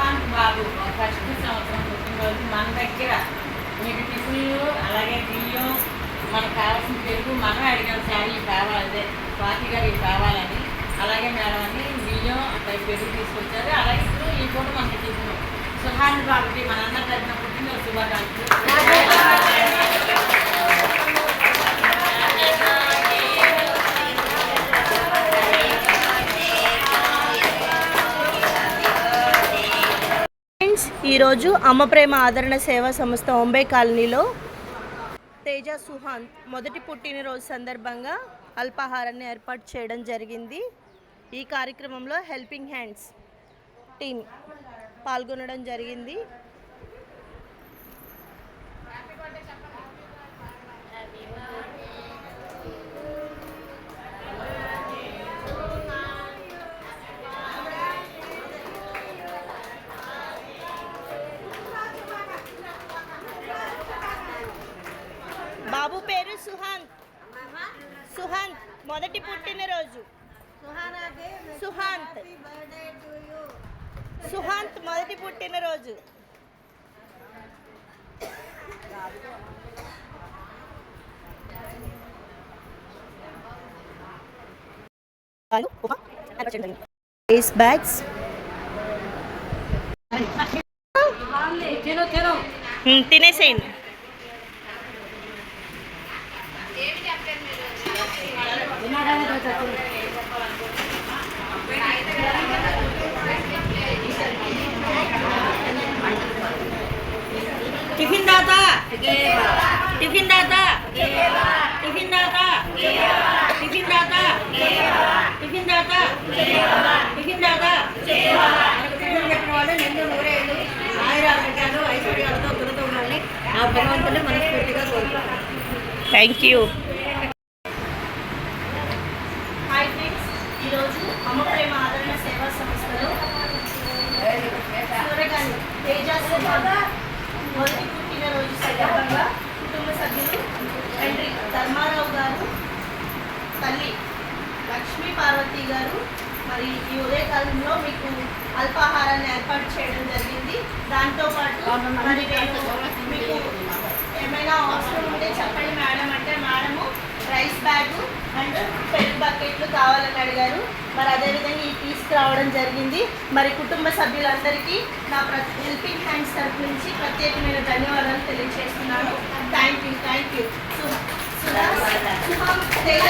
సుహాంత్ బాబు first సంవత్సరం పుట్టినరోజు మన దగ్గర మీకు టిఫిన్లు అలాగే బియ్యం మనకు కావాల్సిన పెరుగు మనం అడిగాం శారీ ఇవి కావాలి స్వాతి గారు ఇవి కావాలని అలాగే మేడం అని బియ్యం అక్కడ పెరుగు తీసుకొచ్చారు అలాగే ఇప్పుడు ఈ పూట మనకి టిఫిన్ సుహాన్ బాబుకి మన అన్న ఈరోజు అమ్మ ప్రేమ ఆదరణ సేవా సంస్థ ముంబై కాలనీలో తేజ సుహాన్ మొదటి పుట్టినరోజు సందర్భంగా అల్పాహారాన్ని ఏర్పాటు చేయడం జరిగింది. ఈ కార్యక్రమంలో హెల్పింగ్ హ్యాండ్స్ టీమ్ పాల్గొనడం జరిగింది. బాబు పేరు సుహాంత్ సుహాంత్ మొదటి పుట్టినరోజు. సుహాంత్. సుహాంత్ మొదటి పుట్టినరోజు. ఫేస్ బ్యాగ్స్ తినేసేయండి. టిఫిన్ దాత టిఫిన్ దాత టిఫిన్ దాత టిఫిన్ దాత టిఫిన్ దాత టిఫిన్ దాత చెప్పిన వాళ్ళు నిండు నూరేళ్ళు ఆయురారోగ్యాలు ఐశ్వర్యాలతో దురద ఉండాలని ఆ భగవంతుని మనస్ఫూర్తిగా కోరుకుంటాను థ్యాంక్ యూ తల్లి లక్ష్మీ పార్వతి గారు మరి ఈ ఉదయకాలంలో మీకు అల్పాహారాన్ని ఏర్పాటు చేయడం జరిగింది. దాంతోపాటు మరి మీకు ఏమైనా అవసరం ఉంటే చెప్పండి మేడం. అంటే మేడము రైస్ బ్యాగ్ అండ్ పెరుగు బకెట్లు కావాలని అడిగారు. మరి అదేవిధంగా ఈ తీసుకురావడం జరిగింది. మరి కుటుంబ సభ్యులందరికీ నా హెల్పింగ్ హ్యాండ్స్ తరఫు నుంచి ప్రత్యేకమైన ధన్యవాదాలు తెలియజేస్తున్నాను. Thank you thank you. Suhan Teja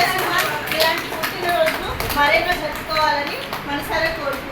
ఇలాంటి పుట్టినరోజును మరెన్నో జరుపుకోవాలని మనసారా కోరుకుంటున్నాను